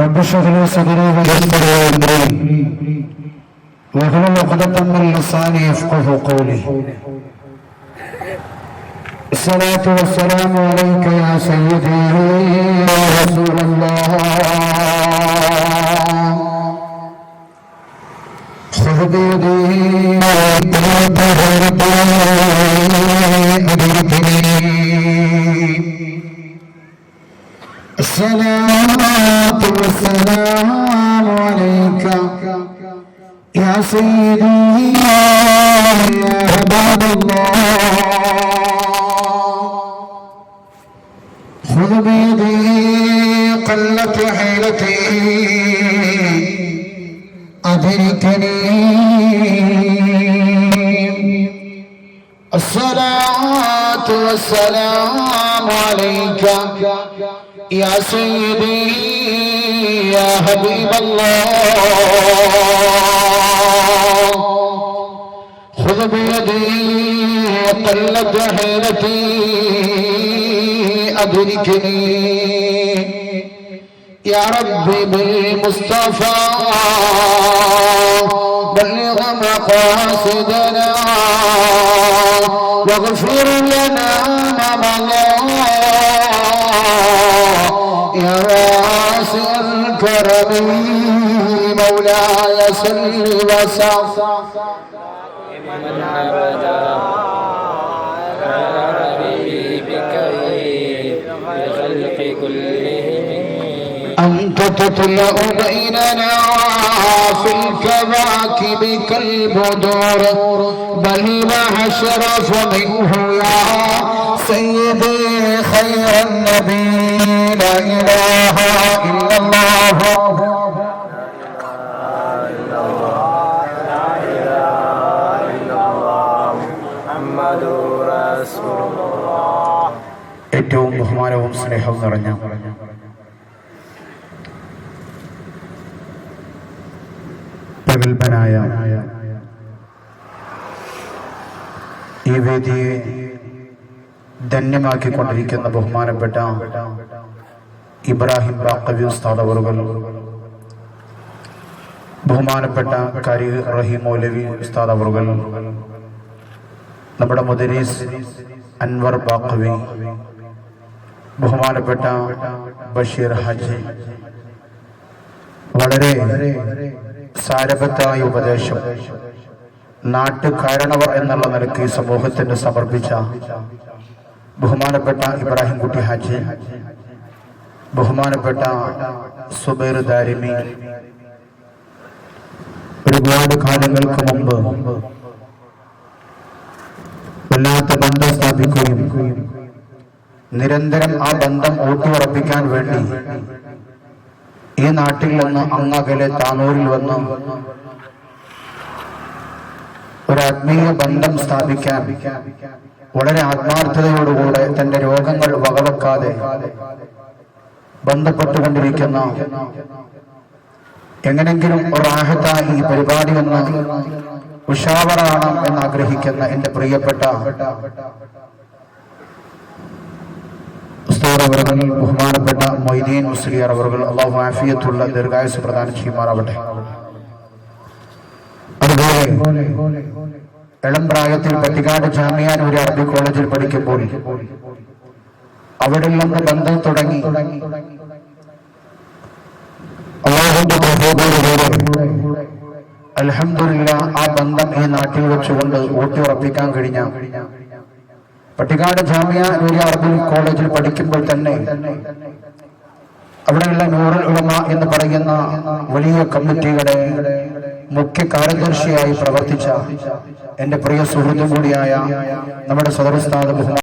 لي صدري ويسر لي أمري. واحلل عقدة من لساني يفقه قولي. الصلاة والسلام عليك يا سيدي يا رسول الله. خذ بيدي أدركني. الصلاة والسلام عليك. يا سيدي يا عباد الله. خذ بيدي قلت حيلتي. أدركني. الصلاة والسلام عليك. يا سيدي يا حبيب الله. خذ بيدي قلت حيلتي أدركني. يا ربي بالمصطفى بلغ مقاصدنا واغفر لنا ما مضى واسع الكرم مولاي صل بخلق كلهم أنت تطلع بيننا في الكواكب كالبدور بل وأشرف منه يا ഏറ്റവും ബഹുമാനവും സ്നേഹവും നിറഞ്ഞ പ്രഗത്ഭനായ ഈ വേദിയെ ധന്യമാക്കിക്കൊണ്ടിരിക്കുന്ന ബഹുമാനപ്പെട്ട ഇബ്രാഹിം റാക്കവി ഉസ്താദ് അവറുകൾ ബഹുമാനപ്പെട്ട കരി റഹീം മൗലവി നമ്മുടെ മുദരീസ് അൻവർ ബാക്കവി ബഹുമാനപ്പെട്ട ബഷീർ ഹജി. വളരെ സാരഭത്തായ ഉപദേശം. നാട്ടുകാരണവർ എന്നുള്ള നിലയ്ക്ക് സമൂഹത്തിന് സമർപ്പിച്ച ബഹുമാനപ്പെട്ട ഇബ്രാഹിം കുട്ടി ഹാജി ബഹുമാനപ്പെട്ട സുബൈർ ദാരിമി. ഒരുപാട് കാലങ്ങൾക്ക് മുമ്പ് വല്ലാത്ത ബന്ധം സ്ഥാപിക്കുകയും നിരന്തരം ആ ബന്ധം ഊട്ടിയുറപ്പിക്കാൻ വേണ്ടി ഈ നാട്ടിൽ നിന്ന് അങ്ങകലെ താനൂരിൽ വന്നു ഒരു ആത്മീയ ബന്ധം സ്ഥാപിക്കാൻ വളരെ ആത്മാർത്ഥതയോടുകൂടെ തന്റെ രോഗങ്ങൾ വകവെക്കാതെ ബന്ധപ്പെട്ടുകൊണ്ടിരിക്കുന്ന എങ്ങനെങ്കിലും ഒരാഹത്തായി ഈ പരിപാടി ഒന്ന് ഉഷാവറാണ് എന്ന് ആഗ്രഹിക്കുന്ന എന്റെ പ്രിയപ്പെട്ട അവറുകൾ ബഹുമാനപ്പെട്ട മൊയ്തീൻ മുസ്ലിയാർ അവർകൾ അള്ളാഹു ആഫിയത്തുള്ള ദീർഘായുസ് പ്രദാനം ചെയ്യുമാറാവട്ടെ. അതുപോലെ ഇളം പ്രായത്തിൽ പട്ടിക്കാട് ഒരു അറബി കോളേജിൽ പഠിക്കുമ്പോൾ അവിടെ നിന്ന് ബന്ധം തുടങ്ങി അള്ളാഹുന്റെ അൽഹംദുലില്ലാ ആ ബന്ധം ഈ നാട്ടിൽ വെച്ചുകൊണ്ട് ഊട്ടി ഉറപ്പിക്കാൻ കഴിഞ്ഞ പട്ടിക്കാട് ജാമ്യ നൂരി അറബി കോളേജിൽ പഠിക്കുമ്പോൾ തന്നെ അവിടെയുള്ള നൂറുൽ ഉളമ എന്ന് പറയുന്ന വലിയ കമ്മിറ്റിയുടെ മുഖ്യ കാര്യദർശിയായി പ്രവർത്തിച്ച എന്റെ പ്രിയ സുഹൃത്തും കൂടിയായ നമ്മുടെ സദർസ്ഥാന